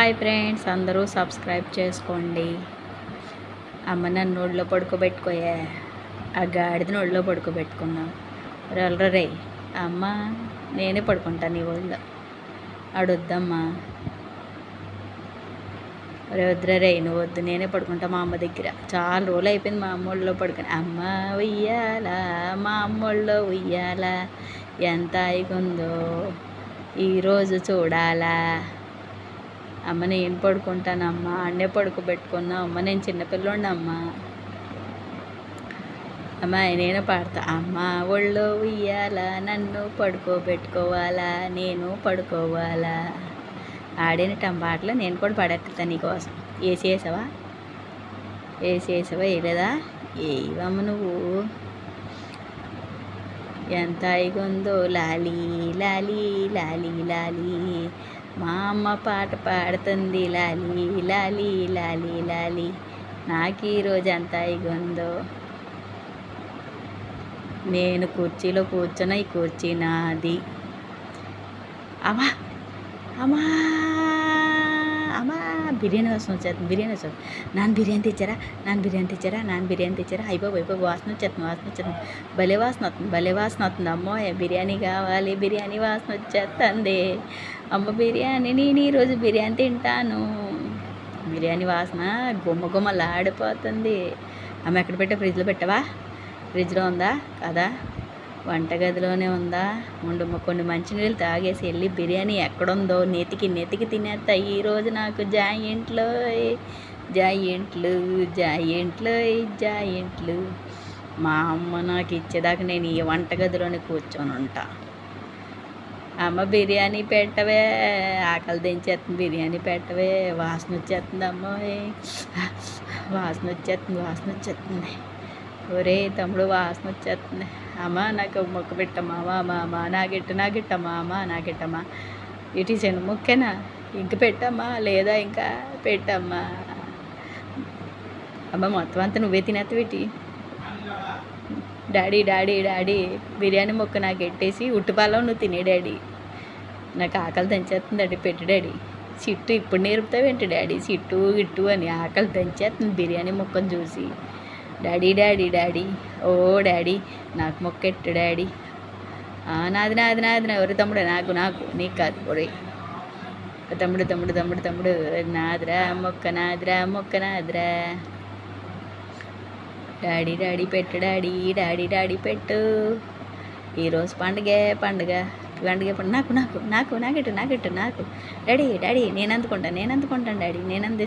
Hi friends అందరూ subscribe చేసుకోండి. అమ్మ నన్ను ఒళ్ళో పడుకోబెట్టుకోయే. ఆ గాడిదని ఒళ్ళో పడుకోబెట్టుకున్నాం. రల్రరే అమ్మ నేనే పడుకుంటాను నీ ఒళ్ళో. అడొద్దమ్మా. రే వద్దురా రే నువ్వు వద్దు నేనే పడుకుంటా మా అమ్మ దగ్గర. చాలా రోజులు అయిపోయింది మా అమ్మోళ్ళలో పడుకుని. అమ్మ ఉయ్యాలా మా అమ్మోళ్ళో ఉయ్యాల ఉయ్యాలా ఎంత అయిగుందో. ఈరోజు చూడాలా. అమ్మ నేను పడుకుంటానమ్మా అన్నే పడుకోబెట్టుకున్నా అమ్మ నేను చిన్నపిల్లోండమ్మా అమ్మ. నేను పాడతా. అమ్మ ఒళ్ళు ఉయ్యాలా నన్ను పడుకోబెట్టుకోవాలా నేను పడుకోవాలా. ఆడిన టంబాటలో నేను కూడా పడేస్తా నీకోసం. వేసి వేసావా? వేసి వేసావా? వేయలేదా? ఏవమ్మ నువ్వు. ఎంత అయిగుందో లాలి లాలి లాలి లాలి. మా అమ్మ పాట పాడుతుంది లాలి లాలి లాలి లాలి. నాకు ఈరోజు ఎంత ఇగుందో. నేను కుర్చీలో కూర్చున్న ఈ కుర్చీ నాది. అమ్మా అమ్మా. బిర్యానీ వాసన వచ్చేస్తుంది బిర్యానీ వాసన నాన్న బిర్యానీ తెచ్చారా? నాన్న బిర్యానీ తెచ్చారా? నాన్న బిర్యానీ తెచ్చారా? అయిపోయి అయిపోయి వాసన వచ్చేస్తుంది వాసన వచ్చేస్తుంది. భలే వాసన వస్తుంది భలే వాసన వస్తుంది. అమ్మో బిర్యానీ కావాలి బిర్యానీ వాసన వచ్చేస్తుంది. అమ్మ బిర్యానీ నేను ఈరోజు బిర్యానీ తింటాను. బిర్యానీ వాసన గుమ్మ గుమ్మలాడిపోతుంది. అమ్మ ఎక్కడ పెట్టా ఫ్రిడ్జ్లో పెట్టవా? ఫ్రిడ్జ్లో ఉందా? కదా? వంటగదిలోనే ఉందా? ఉండు కొన్ని మంచినీళ్ళు తాగేసి వెళ్ళి బిర్యానీ ఎక్కడుందో నెతికి నెతికి తినేస్తా ఈరోజు నాకు జాయింట్లు జాయింట్లు జాయింట్లు జాయింట్లు. మా అమ్మ నాకు ఇచ్చేదాకా నేను ఈ వంటగదిలోనే కూర్చొని ఉంటా. అమ్మ బిర్యానీ పెట్టవే ఆకలి దించేస్తుంది బిర్యానీ పెట్టవే వాసన వచ్చేస్తుంది అమ్మ వాసన వచ్చేస్తుంది వాసన వచ్చేస్తుంది ఒరే తమ్ముడు వాసన వచ్చేస్తుంది. అమ్మా నాకు మొక్క పెట్టమ్మా మామా అమ్మా నాగిట్ట నాగిట్టమ్మా అమ్మ నాగిట్టమ్మా ఇటు చెను మొక్కేనా? ఇంక పెట్టమ్మా లేదా ఇంకా పెట్టమ్మా. అమ్మ మొత్తం అంతా నువ్వే తినేత్తవేటి డాడీ డాడీ డాడీ బిర్యానీ మొక్క నాకు ఎట్టేసి ఉట్టుపాలం నువ్వు తినే డాడీ. నాకు ఆకలి దంచేస్తుంది డాడీ పెట్టు డాడీ. చిట్టు ఇప్పుడు నేర్పుతావేంటి డాడీ? చిట్టు గిట్టు అని ఆకలి దంచేస్తుంది బిర్యానీ మొక్కను చూసి. డాడీ డాడీ డాడీ ఓ డాడీ నాకు మొక్కెట్టు డాడీ నాది నాది నాది ఒరే తమ్ముడు నాకు నాకు. నీకు కాదు. ఒరే. తమ్ముడు తమ్ముడు తమ్ముడు తమ్ముడు. నాదిరా మొక్క నాదిరా మొక్క నాదిరా. డాడీ డాడీ పెట్టు డాడీ డాడీ డాడీ పెట్టు. ఈరోజు పండుగే పండుగ. పండుగ పండుగ. నాకు నాకు నాకు నాకెట్టు నాకెట్టు నాకు. డాడీ డాడీ నేను అందుకుంటాను నేను అందుకుంటాను డాడీ నేను అంది